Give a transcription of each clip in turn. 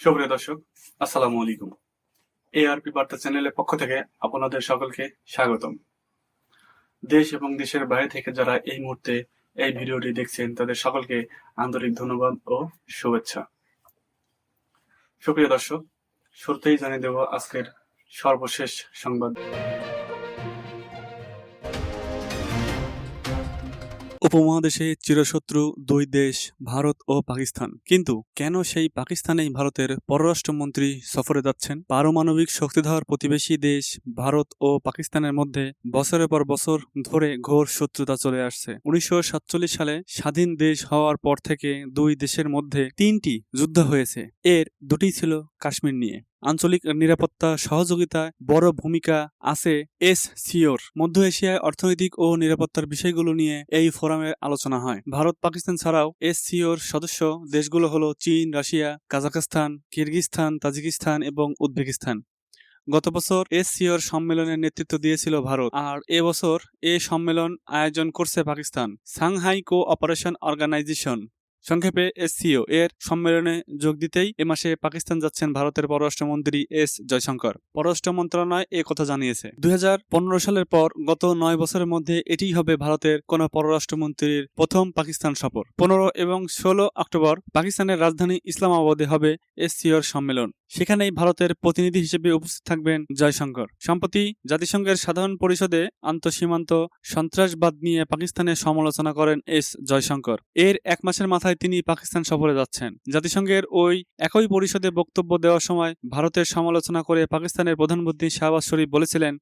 সুপ্রিয় দর্শক, আসসালামু আলাইকুম। এআরপি বার্তা চ্যানেলের পক্ষ থেকে আপনাদের সকলকে স্বাগতম। দেশ এবং দেশের বাইরে থেকে যারা এই মুহূর্তে এই ভিডিওটি দেখছেন, তাদের সকলকে আন্তরিক ধন্যবাদ ও শুভেচ্ছা। সুপ্রিয় দর্শক, শুরুতেই জানিয়ে দেব আজকের সর্বশেষ সংবাদ। উপমহাদেশে চিরশত্রু, দুই দেশ, ভারত ও পাকিস্তান। কিন্তু কেন সেই পাকিস্তানেই ভারতের পররাষ্ট্রমন্ত্রী সফরে যাচ্ছেন? পারমাণবিক শক্তিধর প্রতিবেশী দেশ, ভারত ও পাকিস্তানের মধ্যে বছরের পর বছর ধরে ঘোর শত্রুতা চলে আসছে। উনিশশো সাতচল্লিশ সালে স্বাধীন দেশ হওয়ার পর থেকে দুই দেশের মধ্যে তিনটি যুদ্ধ হয়েছে। এর দুটি ছিল কাশ্মীর নিয়ে। আঞ্চলিক নিরাপত্তা সহযোগিতায় বড় ভূমিকা আছে এস সিওর। মধ্য এশিয়ায় অর্থনৈতিক ও নিরাপত্তার বিষয়গুলো নিয়ে এই ফোরামে আলোচনা হয়। ভারত, পাকিস্তান ছাড়াও এস সিওর সদস্য দেশগুলো হলো চীন, রাশিয়া, কাজাখস্তান কিরগিস্তান তাজিকিস্তান এবং উজবেকিস্তান। গত বছর এস সিওর সম্মেলনের নেতৃত্ব দিয়েছিল ভারত আর এবছর এ সম্মেলন আয়োজন করছে পাকিস্তান। Shanghai cooperation organisation. সংক্ষেপে এসসিও এর সম্মেলনে যোগ দিতেই এ মাসে পাকিস্তান যাচ্ছেন ভারতের পররাষ্ট্রমন্ত্রী এস জয়শঙ্কর। পররাষ্ট্র মন্ত্রণালয় এ কথা জানিয়েছে। দুই হাজার পনেরো সালের পর গত নয় বছরের মধ্যে এটিই হবে ভারতের কোন পররাষ্ট্রমন্ত্রীর প্রথম পাকিস্তান সফর। পনেরো এবং ষোলো অক্টোবর পাকিস্তানের রাজধানী ইসলামাবাদে হবে এসসিওর সম্মেলন। সেখানেই ভারতের প্রতিনিধি হিসেবে উপস্থিত থাকবেন জয়শঙ্কর। সম্প্রতি জাতিসংঘের সাধারণ পরিষদে আন্তঃসীমান্ত সন্ত্রাসবাদ নিয়ে পাকিস্তানের সমালোচনা করেন এস জয়শঙ্কর। এর এক মাসের মাথায় তিনি পাকিস্তান সফরে যাচ্ছেন। জাতিসংঘের ওই একই পরিষদে বক্তব্য দেওয়ার সময় ভারতের সমালোচনা করে পাকিস্তানের প্রধানমন্ত্রী শাহবাজ শরীফ বলেছিলেন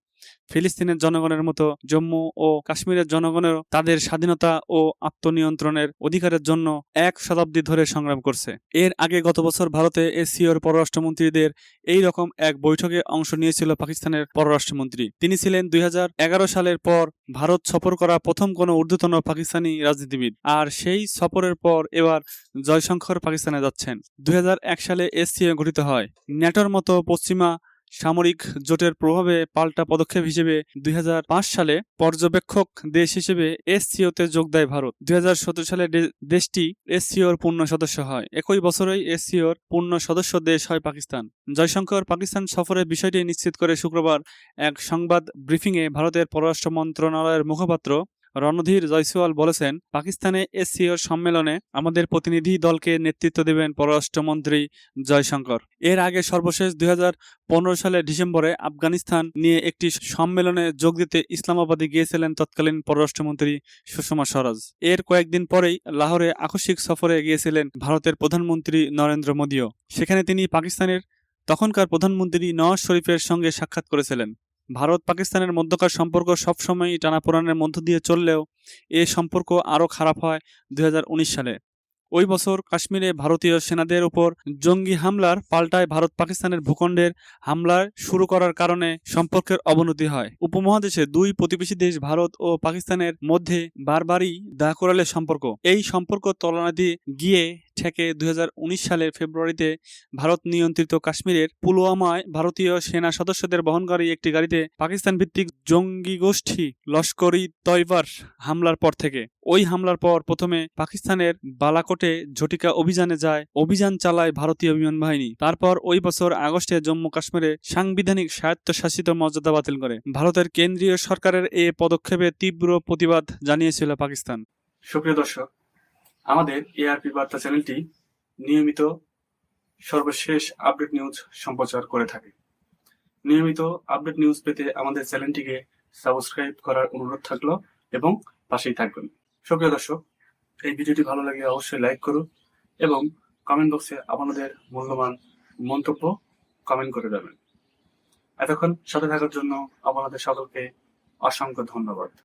ফিলিস্তিনের জনগণের মতো জম্মু ও কাশ্মীরের জনগণেরও তাদের স্বাধীনতা ও আত্মনিয়ন্ত্রণের অধিকারের জন্য এক শতাব্দী ধরে সংগ্রাম করছে। এর আগে গত বছর ভারতে এসিওর পররাষ্ট্রমন্ত্রীদের এই রকম এক বৈঠকে অংশ নিয়েছিল পাকিস্তানের পররাষ্ট্রমন্ত্রী। তিনি ছিলেন দুই হাজার এগারো সালের পর ভারত সফর করা প্রথম কোনো ঊর্ধ্বতন পাকিস্তানি রাজনীতিবিদ আর সেই সফরের পর এবার জয়শঙ্কর পাকিস্তানে যাচ্ছেন। দুই হাজার এক সালে এসসিও গঠিত হয়। ন্যাটোর মতো পশ্চিমা সামরিক জোটের প্রভাবে পাল্টা পদক্ষেপ হিসেবে দুই হাজার পাঁচ সালে পর্যবেক্ষক দেশ হিসেবে এসসিওতে যোগ দেয় ভারত। দুই হাজার সতেরো সালে দেশটি এসসিওর পূর্ণ সদস্য হয়। একই বছরেই এসসিওর পূর্ণ সদস্য দেশ হয় পাকিস্তান। জয়শঙ্কর পাকিস্তান সফরের বিষয়টি নিশ্চিত করে শুক্রবার এক সংবাদ ব্রিফিংয়ে ভারতের পররাষ্ট্র মন্ত্রণালয়ের মুখপাত্র রণধীর জয়সওয়াল বলেছেন, পাকিস্তানে এসসিওর সম্মেলনে আমাদের প্রতিনিধি দলকে নেতৃত্ব দেবেন পররাষ্ট্রমন্ত্রী জয়শঙ্কর। এর আগে সর্বশেষ দুই সালের ডিসেম্বরে আফগানিস্তান নিয়ে একটি সম্মেলনে যোগ দিতে ইসলামাবাদে গিয়েছিলেন তৎকালীন পররাষ্ট্রমন্ত্রী সুষমা স্বরাজ। এর কয়েকদিন পরেই লাহোরে আকস্মিক সফরে গিয়েছিলেন ভারতের প্রধানমন্ত্রী নরেন্দ্র মোদীও। সেখানে তিনি পাকিস্তানের তখনকার প্রধানমন্ত্রী নওয়াজ শরীফের সঙ্গে সাক্ষাৎ করেছিলেন। ভারত পাকিস্তানের মধ্যকার সম্পর্ক সবসময়ই টানাপোড়ানের মধ্য দিয়ে চললেও এ সম্পর্ক আরও খারাপ হয় দুই হাজার উনিশ সালে। ওই বছর কাশ্মীরে ভারতীয় সেনাদের উপর জঙ্গি হামলার পাল্টায় ভারত পাকিস্তানের ভূখণ্ডের হামলা শুরু করার কারণে সম্পর্কের অবনতি হয়। উপমহাদেশে দুই প্রতিবেশী দেশ ভারত ও পাকিস্তানের মধ্যে বারবারই দা করালে সম্পর্ক। এই সম্পর্ক তলনাদি গিয়ে ঠেকে দুই সালের ফেব্রুয়ারিতে ভারত নিয়ন্ত্রিত কাশ্মীরের পুলওয়ামায় ভারতীয় সেনা সদস্যদের বহনকারী একটি গাড়িতে পাকিস্তান ভিত্তিক জঙ্গি গোষ্ঠী লস্করি তয়বার হামলার পর থেকে। ওই হামলার পর প্রথমে পাকিস্তানের বালাকোটে ঝটিকা অভিযানে যায়, অভিযান চালায় ভারতীয় বিমান বাহিনী। তারপর ওই বছর আগস্টে জম্মু কাশ্মীরে সাংবিধানিক স্বায়ত্তশাসিত মর্যাদা বাতিল করে। ভারতের কেন্দ্রীয় সরকারের এ পদক্ষেপে তীব্র প্রতিবাদ জানিয়েছিল পাকিস্তান। সুপ্রিয় দর্শক আমাদের এআরপি বার্তা চ্যানেলটি নিয়মিত সর্বশেষ আপডেট নিউজ সম্প্রচার করে থাকে। নিয়মিত আপডেট নিউজ পেতে আমাদের চ্যানেলটিকে সাবস্ক্রাইব করার অনুরোধ থাকল এবং পাশেই থাকবেন। সুপ্রিয় দর্শক, এই ভিডিওটি ভালো লাগলে অবশ্যই লাইক করুন এবং কমেন্ট বক্সে আপনাদের মূল্যবান মন্তব্য কমেন্ট করে দেবেন। এতক্ষণ সাথে থাকার জন্য আপনাদের সকলকে অসংখ্য ধন্যবাদ।